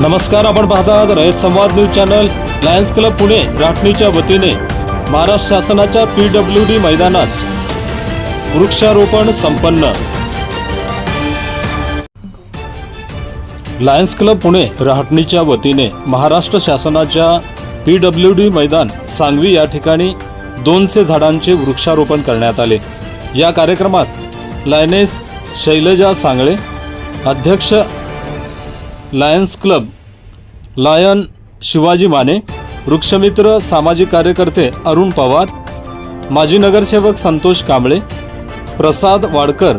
नमस्कार आपण पाहता आहात रयत संवाद news channel. Lions club Pune राठणीच्या वतीने महाराष्ट्र शासनाच्या पी डब्ल्यू डी मैदानात वृक्षारोपण संपन्न. लायन्स क्लब पुणे राहटणीच्या वतीने महाराष्ट्र शासनाच्या पी डब्ल्यू डी मैदान सांगवी या ठिकाणी दोनशे झाडांचे वृक्षारोपण करण्यात आले. या कार्यक्रमास लायनेस शैलजा सांगळे अध्यक्ष lions club lion Shivaji Mane वृक्षमित्र सामाजिक कार्यकर्ते अरुण पवार माजी नगरसेवक Santosh Kamble Prasad Wadkar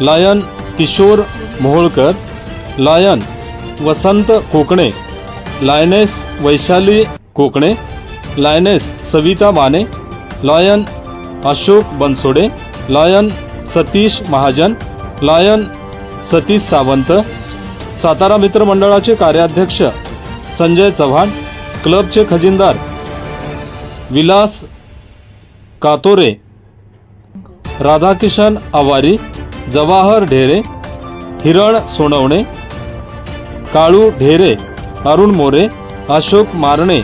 lion Kishor Moholkar lion Vasant Kokane lioness Vaishali Kokane lioness Savita Mane lion Ashok Bansode lion Satish Mahajan lion Satish Sawant Satara मित्रमंडळाचे कार्याध्यक्ष संजय चव्हाण क्लबचे खजिनदार विलास कातोरे राधाकिशन आवारी जवाहर ढेरे हिरण सोनवणे काळू ढेरे अरुण मोरे अशोक मारणे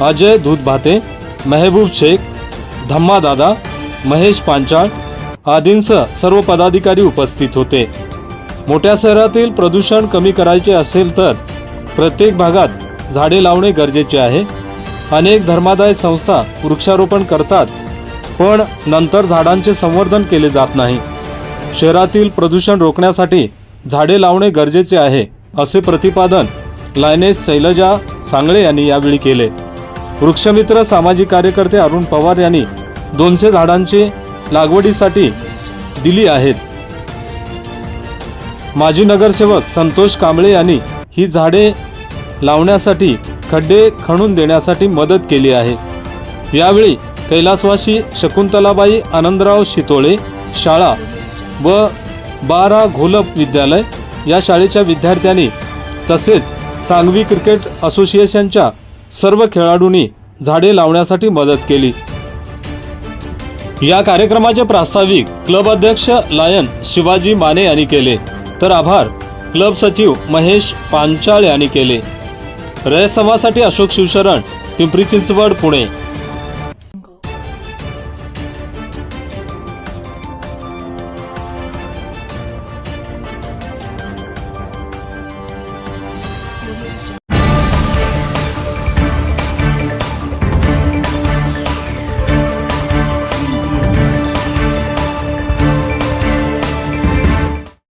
अजय दूधभाते मेहबूब शेख धम्मादादा महेश पांचाळ आदींसह सर्व पदाधिकारी उपस्थित होते. मोठ्या शहरातील प्रदूषण कमी करायचे असेल तर प्रत्येक भागात झाडे लावणे गरजेचे आहे. अनेक धर्मादाय संस्था वृक्षारोपण करतात पण नंतर झाडांचे संवर्धन केले जात नाही. शहरातील प्रदूषण रोखण्यासाठी झाडे लावणे गरजेचे आहे असे प्रतिपादन लायनेस शैलजा सांगळे यांनी यावेळी केले. वृक्षमित्र सामाजिक कार्यकर्ते अरुण पवार यांनी दोनशे झाडांची लागवडीसाठी दिली आहेत. माजी नगरसेवक संतोष कांबळे यांनी ही झाडे लावण्यासाठी खड्डे खणून देण्यासाठी मदत केली आहे. यावेळी कैलासवासी शकुंतलाबाई आनंदराव शितोळे शाळा व बारा घोलप विद्यालय या शाळेच्या विद्यार्थ्यांनी तसेच सांगवी क्रिकेट असोसिएशनच्या सर्व खेळाडूंनी झाडे लावण्यासाठी मदत केली. या कार्यक्रमाचे प्रास्ताविक क्लब अध्यक्ष लायन शिवाजी माने यांनी केले. तर आभार. क्लब सचिव महेश पांचाळ यांनी केले. रयत समाजासाठी अशोक शिवशरण पिंपरी चिंचवड पुणे.